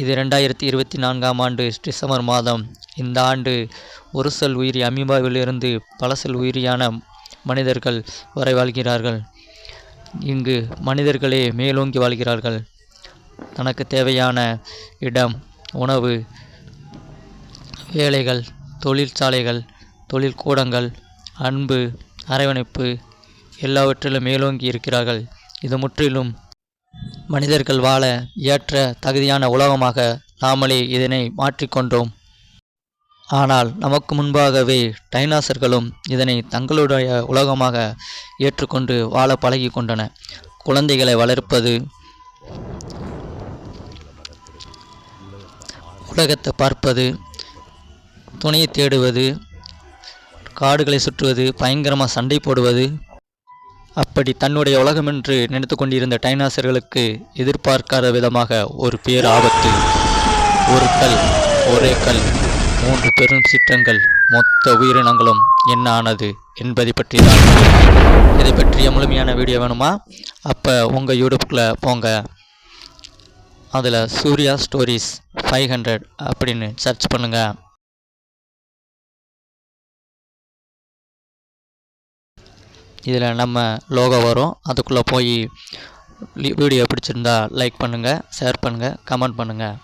இது ரெண்டாயிரத்தி இருபத்தி நான்காம் ஆண்டு டிசம்பர் மாதம். இந்த ஆண்டு ஒரு செல் உயிரி அமீபாவிலிருந்து பல செல் உயிரியான மனிதர்கள் வரை வாழ்கிறார்கள். இங்கு மனிதர்களே மேலோங்கி வாழ்கிறார்கள். தனக்கு தேவையான இடம் உணவு வேலைகள் தொழிற்சாலைகள் தொழிற்கூடங்கள் அன்பு அரவணைப்பு எல்லாவற்றிலும் மேலோங்கி இருக்கிறார்கள். இது முற்றிலும் மனிதர்கள் வாழ ஏற்ற தகுதியான உலகமாக நாமளே இதனை மாற்றிக்கொண்டோம் ஆனால் நமக்கு முன்பாகவே டைனாசர்களும் இதனை தங்களுடைய உலகமாக ஏற்றுக்கொண்டு வாழ பழகி கொண்டன. குழந்தைகளை வளர்ப்பது உலகத்தை பார்ப்பது துணையை தேடுவது காடுகளை சுற்றுவது பயங்கரமாக சண்டை போடுவது அப்படி தன்னுடைய உலகம் என்று நினைத்து கொண்டிருந்த டைனாசர்களுக்கு எதிர்பார்க்காத விதமாக ஒரு பேர் ஆபத்து. ஒரு கல் ஒரே கல் மூன்று பெரும் சிற்றங்கள் மொத்த உயிரினங்களும் என்ன ஆனது என்பதை பற்றி தான் இதை பற்றிய முழுமையான வீடியோ வேணுமா? அப்போ உங்கள் யூடியூப்குள்ளே போங்க. அதில் சூர்யா ஸ்டோரிஸ் ஃபைவ் ஹண்ட்ரட் அப்படின்னு சர்ச் பண்ணுங்கள் இதில் நம்ம லோகோ வரும். அதுக்குள்ளே போய் வீடியோ பிடிச்சிருந்தா லைக் பண்ணுங்கள் ஷேர் பண்ணுங்கள் கமெண்ட் பண்ணுங்கள்